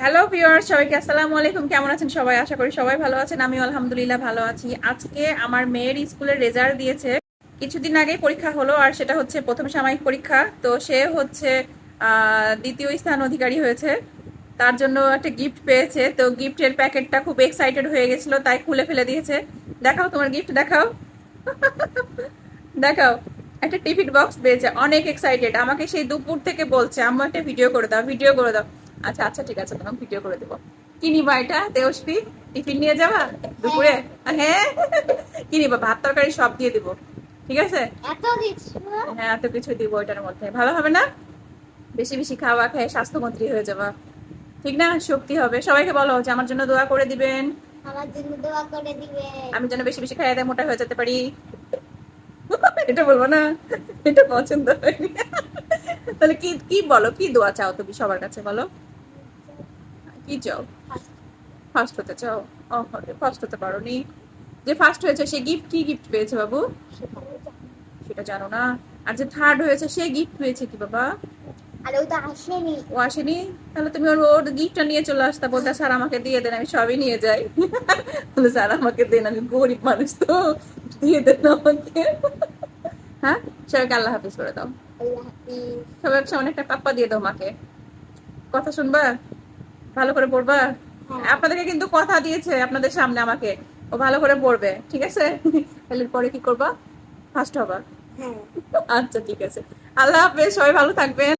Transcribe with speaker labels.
Speaker 1: Hello viewer সবাইকে আসসালামু আলাইকুম। কেমন আছেন সবাই? আশা করি সবাই ভালো আছেন। আমি আলহামদুলিল্লাহ ভালো আছি। আজকে আমার মেয়ের স্কুলের রেজাল্ট দিয়েছে। কিছুদিন আগে পরীক্ষা হলো আর সেটা হচ্ছে প্রথম সাময়িক পরীক্ষা। তো সে হচ্ছে দ্বিতীয় স্থান অধিকারী হয়েছে। তার জন্য একটা গিফট পেয়েছে। তো গিফটের প্যাকেটটা খুব এক্সাইটেড হয়ে গেছিল, তাই খুলে ফেলে দিয়েছে। দেখাও তোমার গিফট দেখাও। দেখাও। একটা টিফিন বক্স পেয়েছে। অনেক এক্সাইটেড আমাকে সেই দুপুর থেকে বলছে, আম্মু, একটা ভিডিও করে দাও ভিডিও করে দাও। আচ্ছা আচ্ছা ঠিক আছে তোমাকে ভিডিও করে দেবো। কি নিবা এটা? দেওসপি টিফিন নিয়ে যাবা? দুপুরে? হ্যাঁ কি নিবা? ভাত তরকারি সব দিয়ে দিব। ঠিক আছে? হ্যাঁ এত কিছু দিব ওইটার মধ্যে। ভালো হবে না? বেশি বেশি খাওয়া খেয়ে স্বাস্থ্যমন্ত্রী হয়ে যাবা। ঠিক না? শক্তি হবে। সবাইকে বলো যে আমার জন্য দোয়া করে দিবেন।
Speaker 2: আমার জন্য দোয়া করে দিবে
Speaker 1: আমি যেন বেশি বেশি খাইয়ে দেয় মোটা হয়ে যেতে পারি। এটা বলব না। এটা পছন্দ হয়নি। তাহলে কি কি বলো? কি দোয়া চাও তুমি সবার কাছে? বলো। কি চাও? ফার্স্ট হতে চাও? ফার্স্ট হতে পারো নি। যে ফার্স্ট হয়েছে সে গিফট কি গিফট পেয়েছে বাবু? সেটা জানো না। আর যে থার্ড হয়েছে সে গিফট পেয়েছে কি বাবা?
Speaker 2: আর তো আসেনি।
Speaker 1: ও আসেনি? তাহলে তুমি ওর ওর গিফটটা নিয়ে চলে আসতা বলতে স্যার আমাকে দিয়ে দেন আমি সবই নিয়ে যাই। বলে স্যার আমাকে দেন আমি গরিব মানুষ তো। দিয়ে দেন আমাকে। হ্যাঁ? সবাইকে আল্লাহ হাফিজ করে দাও। সবাই সামনে একটা পাপ্পা দিয়ে দাও মাকে। কথা শুনবা? ভালো করে পড়বা। আপনাদেরকে কিন্তু কথা দিয়েছে আপনাদের সামনে আমাকে। ও ভালো করে পড়বে ঠিক আছে? তাহলে পরে কি করবা? ফার্স্ট হবা।
Speaker 2: হ্যাঁ।
Speaker 1: আচ্ছা ঠিক আছে। আল্লাহ হাফেজ সবাই ভালো থাকবেন।